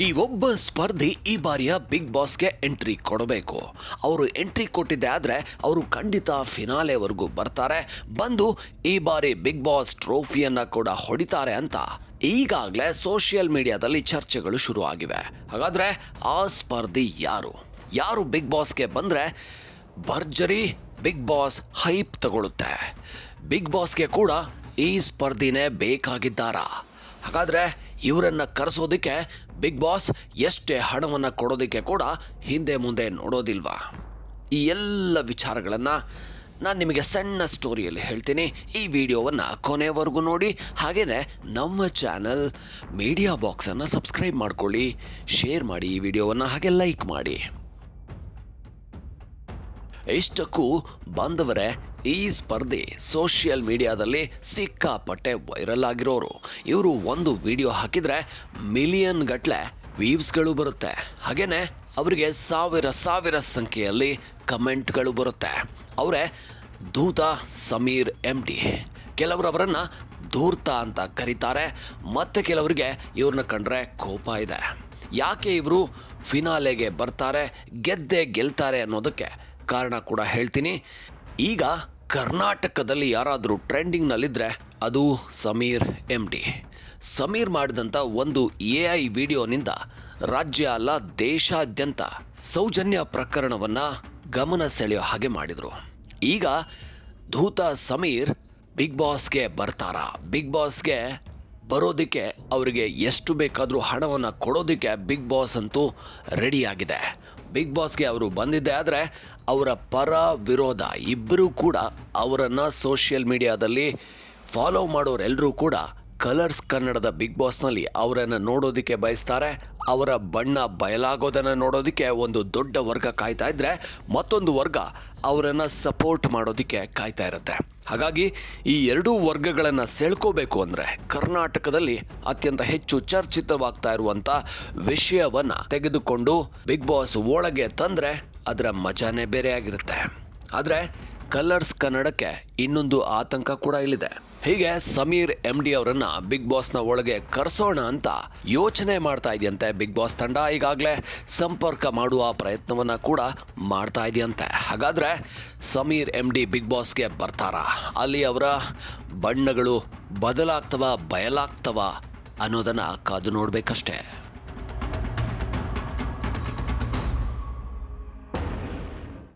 ಈ ಒಬ್ಬ ಸ್ಪರ್ಧಿ ಈ ಬಾರಿಯ ಬಿಗ್ ಬಾಸ್ಗೆ ಎಂಟ್ರಿ ಕೊಡಬೇಕು. ಅವರು ಎಂಟ್ರಿ ಕೊಟ್ಟಿದ್ದೆ ಆದರೆ ಅವರು ಖಂಡಿತ ಫಿನಾಲೆವರೆಗೂ ಬರ್ತಾರೆ. ಬಂದು ಈ ಬಾರಿ ಬಿಗ್ ಬಾಸ್ ಟ್ರೋಫಿಯನ್ನು ಕೂಡ ಹೊಡಿತಾರೆ ಅಂತ ಈಗಾಗಲೇ ಸೋಷಿಯಲ್ ಮೀಡಿಯಾದಲ್ಲಿ ಚರ್ಚೆಗಳು ಶುರು ಆಗಿವೆ. ಹಾಗಾದರೆ ಆ ಸ್ಪರ್ಧಿ ಯಾರು? ಯಾರು ಬಿಗ್ ಬಾಸ್ಗೆ ಬಂದರೆ ಭರ್ಜರಿ ಬಿಗ್ ಬಾಸ್ ಹೈಪ್ ತಗೊಳುತ್ತೆ. ಬಿಗ್ ಬಾಸ್ಗೆ ಕೂಡ ಈ ಸ್ಪರ್ಧಿನೇ ಬೇಕಾಗಿದ್ದಾರಾ? ಹಾಗಾದ್ರೆ ಇವರನ್ನ ಕರೆಸೋದಕ್ಕೆ ಬಿಗ್ ಬಾಸ್ ಎಷ್ಟೇ ಹಣವನ್ನು ಕೊಡೋದಕ್ಕೆ ಕೂಡ ಹಿಂದೆ ಮುಂದೆ ನೋಡೋದಿಲ್ವಾ? ಈ ಎಲ್ಲ ವಿಚಾರಗಳನ್ನು ನಾನು ನಿಮಗೆ ಸಣ್ಣ ಸ್ಟೋರಿಯಲ್ಲಿ ಹೇಳ್ತೀನಿ. ಈ ವಿಡಿಯೋವನ್ನು ಕೊನೆವರೆಗೂ ನೋಡಿ. ಹಾಗೆಯೇ ನಮ್ಮ ಚಾನಲ್ ಮೀಡಿಯಾ ಬಾಕ್ಸನ್ನು ಸಬ್ಸ್ಕ್ರೈಬ್ ಮಾಡ್ಕೊಳ್ಳಿ. ಶೇರ್ ಮಾಡಿ ಈ ವಿಡಿಯೋವನ್ನು ಹಾಗೆ ಲೈಕ್ ಮಾಡಿ. ಇಷ್ಟಕ್ಕೂ ಬಂದವರೇ ಈ ಸ್ಪರ್ಧೆ ಸೋಷಿಯಲ್ ಮೀಡಿಯಾದಲ್ಲಿ ಸಿಕ್ಕಾಪಟ್ಟೆ ವೈರಲ್ ಆಗಿರೋರು. ಇವರು ಒಂದು ವಿಡಿಯೋ ಹಾಕಿದ್ರೆ ಮಿಲಿಯನ್ ಗಟ್ಲೆ ವ್ಯೂವ್ಸ್ಗಳು ಬರುತ್ತೆ. ಹಾಗೇನೆ ಅವರಿಗೆ ಸಾವಿರ ಸಾವಿರ ಸಂಖ್ಯೆಯಲ್ಲಿ ಕಮೆಂಟ್ಗಳು ಬರುತ್ತೆ. ಅವರೇ ದೂತ ಸಮೀರ್ ಎಂ ಡಿ ಕೆಲವರು ಅವರನ್ನ ಧೂರ್ತ ಅಂತ ಕರೀತಾರೆ. ಮತ್ತೆ ಕೆಲವರಿಗೆ ಇವ್ರನ್ನ ಕಂಡ್ರೆ ಕೋಪ ಇದೆ. ಯಾಕೆ ಇವರು ಫಿನಾಲೆಗೆ ಬರ್ತಾರೆ, ಗೆದ್ದೆ ಗೆಲ್ತಾರೆ ಅನ್ನೋದಕ್ಕೆ ಕಾರಣ ಕೂಡ ಹೇಳ್ತೀನಿ. ಈಗ ಕರ್ನಾಟಕದಲ್ಲಿ ಯಾರಾದರೂ ಟ್ರೆಂಡಿಂಗ್ನಲ್ಲಿದ್ದರೆ ಅದು ಸಮೀರ್ ಎಂ ಡಿ ಸಮೀರ್ ಮಾಡಿದಂಥ ಒಂದು ಎ ಐ ವಿಡಿಯೋನಿಂದ ರಾಜ್ಯ ಅಲ್ಲ ದೇಶಾದ್ಯಂತ ಸೌಜನ್ಯ ಪ್ರಕರಣವನ್ನು ಗಮನ ಸೆಳೆಯೋ ಹಾಗೆ ಮಾಡಿದರು. ಈಗ ಧೂತ ಸಮೀರ್ ಬಿಗ್ ಬಾಸ್ಗೆ ಬರ್ತಾರಾ? ಬಿಗ್ ಬಾಸ್ಗೆ ಬರೋದಕ್ಕೆ ಅವರಿಗೆ ಎಷ್ಟು ಬೇಕಾದರೂ ಹಣವನ್ನು ಕೊಡೋದಕ್ಕೆ ಬಿಗ್ ಬಾಸ್ ಅಂತೂ ರೆಡಿಯಾಗಿದೆ ಬಿಗ್ ಬಾಸ್ಗೆ ಅವರು ಬಂದಿದ್ದೆ ಆದರೆ ಅವರ ಪರ ವಿರೋಧ ಇಬ್ಬರೂ ಕೂಡ ಅವರನ್ನು ಸೋಷಿಯಲ್ ಮೀಡಿಯಾದಲ್ಲಿ ಫಾಲೋ ಮಾಡೋರೆಲ್ಲರೂ ಕೂಡ ಕಲರ್ಸ್ ಕನ್ನಡದ ಬಿಗ್ ಬಾಸ್ನಲ್ಲಿ ಅವರನ್ನು ನೋಡೋದಕ್ಕೆ ಬಯಸ್ತಾರೆ. ಅವರ ಬಣ್ಣ ಬಯಲಾಗೋದನ್ನು ನೋಡೋದಕ್ಕೆ ಒಂದು ದೊಡ್ಡ ವರ್ಗ ಕಾಯ್ತಾ ಇದ್ದರೆ ಮತ್ತೊಂದು ವರ್ಗ ಅವರನ್ನು ಸಪೋರ್ಟ್ ಮಾಡೋದಕ್ಕೆ ಕಾಯ್ತಾ ಇರುತ್ತೆ. ಹಾಗಾಗಿ ಈ ಎರಡೂ ವರ್ಗಗಳನ್ನು ಸೆಳ್ಕೋಬೇಕು ಅಂದರೆ ಕರ್ನಾಟಕದಲ್ಲಿ ಅತ್ಯಂತ ಹೆಚ್ಚು ಚರ್ಚಿತವಾಗ್ತಾ ಇರುವಂಥ ವಿಷಯವನ್ನು ತೆಗೆದುಕೊಂಡು ಬಿಗ್ ಬಾಸ್ ಒಳಗೆ ತಂದರೆ ಅದರ ಮಜಾನೇ ಬೇರೆ ಆಗಿರುತ್ತೆ. ಆದರೆ ಕಲರ್ಸ್ ಕನ್ನಡಕ್ಕೆ ಇನ್ನೊಂದು ಆತಂಕ ಕೂಡ ಇಲ್ಲಿದೆ. ಹೀಗೆ ಸಮೀರ್ ಎಂ ಡಿ ಅವರನ್ನ ಬಿಗ್ ಬಾಸ್ನ ಒಳಗೆ ಕರೆಸೋಣ ಅಂತ ಯೋಚನೆ ಮಾಡ್ತಾ ಇದೆಯಂತೆ ಬಿಗ್ ಬಾಸ್ ತಂಡ. ಈಗಾಗಲೇ ಸಂಪರ್ಕ ಮಾಡುವ ಪ್ರಯತ್ನವನ್ನ ಕೂಡ ಮಾಡ್ತಾ ಇದೆಯಂತೆ. ಹಾಗಾದ್ರೆ ಸಮೀರ್ ಎಂ ಡಿ ಬಿಗ್ ಬಾಸ್ಗೆ ಬರ್ತಾರಾ? ಅಲ್ಲಿ ಅವರ ಬಣ್ಣಗಳು ಬದಲಾಗ್ತವ, ಬಯಲಾಗ್ತವ ಅನ್ನೋದನ್ನ ಕಾದು ನೋಡ್ಬೇಕಷ್ಟೇ.